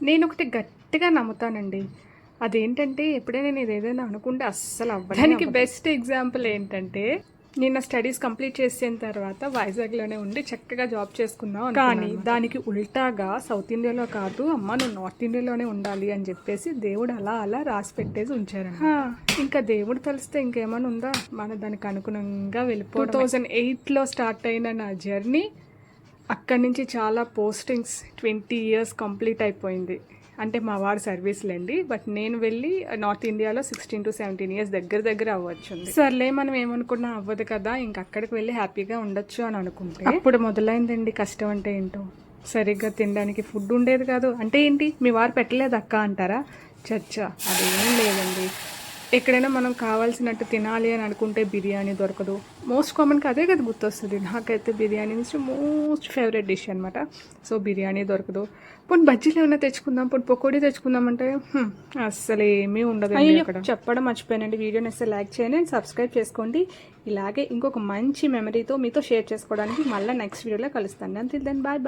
నేను ఒకటి గట్టిగా నమ్ముతానండి. అదేంటంటే ఎప్పుడైనా నేను ఏదైనా అనుకుంటే అస్సలు అవ్వదు దానికి బెస్ట్ ఎగ్జాంపుల్ ఏంటంటే నిన్న స్టడీస్ కంప్లీట్ చేసిన తర్వాత వైజాగ్లోనే ఉండి చక్కగా జాబ్ చేసుకున్నావు కానీ దానికి ఉల్టాగా సౌత్ ఇండియాలో కాదు అమ్మ నువ్వు నార్త్ ఇండియాలోనే ఉండాలి అని చెప్పేసి దేవుడు అలా అలా రాసి పెట్టేసి ఉంచారు ఇంకా దేవుడు తెలిస్తే ఇంకేమైనా ఉందా? మన దానికి అనుగుణంగా వెళ్ళిపో టూ థౌజండ్ ఎయిట్లో స్టార్ట్ అయిన నా జర్నీ అక్కడి నుంచి చాలా పోస్టింగ్స్ ట్వంటీ ఇయర్స్ కంప్లీట్ అయిపోయింది. అంటే మా వారు సర్వీస్లు అండి బట్ నేను వెళ్ళి నార్త్ ఇండియాలో సిక్స్టీన్ టు సెవెంటీన్ ఇయర్స్ దగ్గర దగ్గర అవ్వచ్చు సర్లే మనం ఏమనుకున్నా అవ్వదు కదా ఇంక అక్కడికి వెళ్ళి హ్యాపీగా ఉండొచ్చు అని అనుకుంటే. అప్పుడు మొదలైందండి కష్టం అంటే ఏంటో. సరిగ్గా తినడానికి ఫుడ్ ఉండేది కాదు. అంటే ఏంటి? మీ వారు పెట్టలేదు అక్క అంటారా? చచ్చా అదేం లేదండి. ఎక్కడైనా మనం కావాల్సినట్టు తినాలి అని అనుకుంటే బిర్యానీ దొరకదు. మోస్ట్ కామన్గా అదే కదా గుర్తొస్తుంది. నాకైతే బిర్యానీ నుంచి మోస్ట్ ఫేవరెట్ డిష్ అనమాట సో బిర్యానీ దొరకదు. పోనీ బజ్జీలు ఏమైనా తెచ్చుకుందాం పోనీ పకోడీ తెచ్చుకుందాం అంటే అస్సలు ఏమీ ఉండదు చెప్పడం మర్చిపోయానండి. వీడియోని వస్తే లైక్ చేయండి అండ్ సబ్స్క్రైబ్ చేసుకోండి. ఇలాగే ఇంకొక మంచి మెమరీతో మీతో షేర్ చేసుకోవడానికి మళ్ళీ నెక్స్ట్ వీడియోలో కలుస్తాను. అంతే దెన్ బాయ్ బాయ్